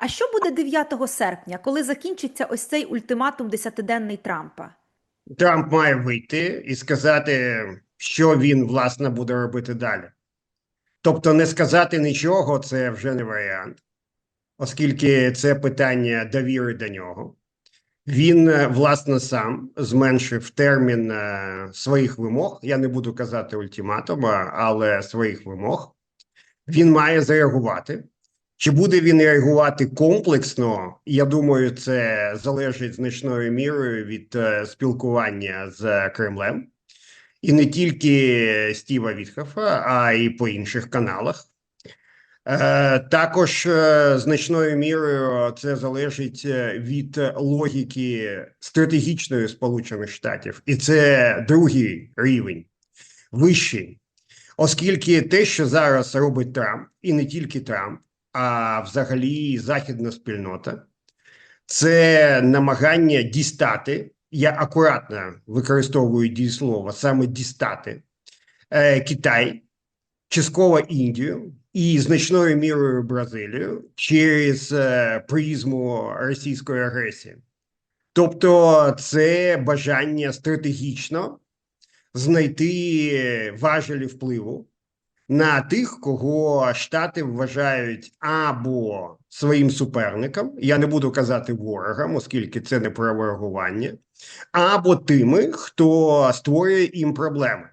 А що буде 9 серпня, коли закінчиться ось цей ультиматум десятиденний Трампа? Трамп має вийти і сказати, що він власне буде робити далі. Тобто, не сказати нічого це вже не варіант, оскільки це питання довіри до нього. Він е, власне сам зменшив термін е, своїх вимог. Я не буду казати ультиматума, але своїх вимог. Він має зареагувати. Чи буде він реагувати комплексно? Я думаю, це залежить значною мірою від е, спілкування з Кремлем, і не тільки Стіва Вітхофа, а й по інших каналах. Е, також е, значною мірою це залежить е, від логіки стратегічної Сполучених Штатів, і це другий рівень, вищий, оскільки те, що зараз робить Трамп, і не тільки Трамп, а взагалі західна спільнота, це намагання дістати. Я акуратно використовую дієслово саме дістати е, Китай, частково Індію і значною мірою Бразилію через е, призму російської агресії. Тобто, це бажання стратегічно знайти важелі впливу на тих, кого Штати вважають або своїм суперником, я не буду казати ворогам, оскільки це не про ворогування, або тими, хто створює їм проблеми.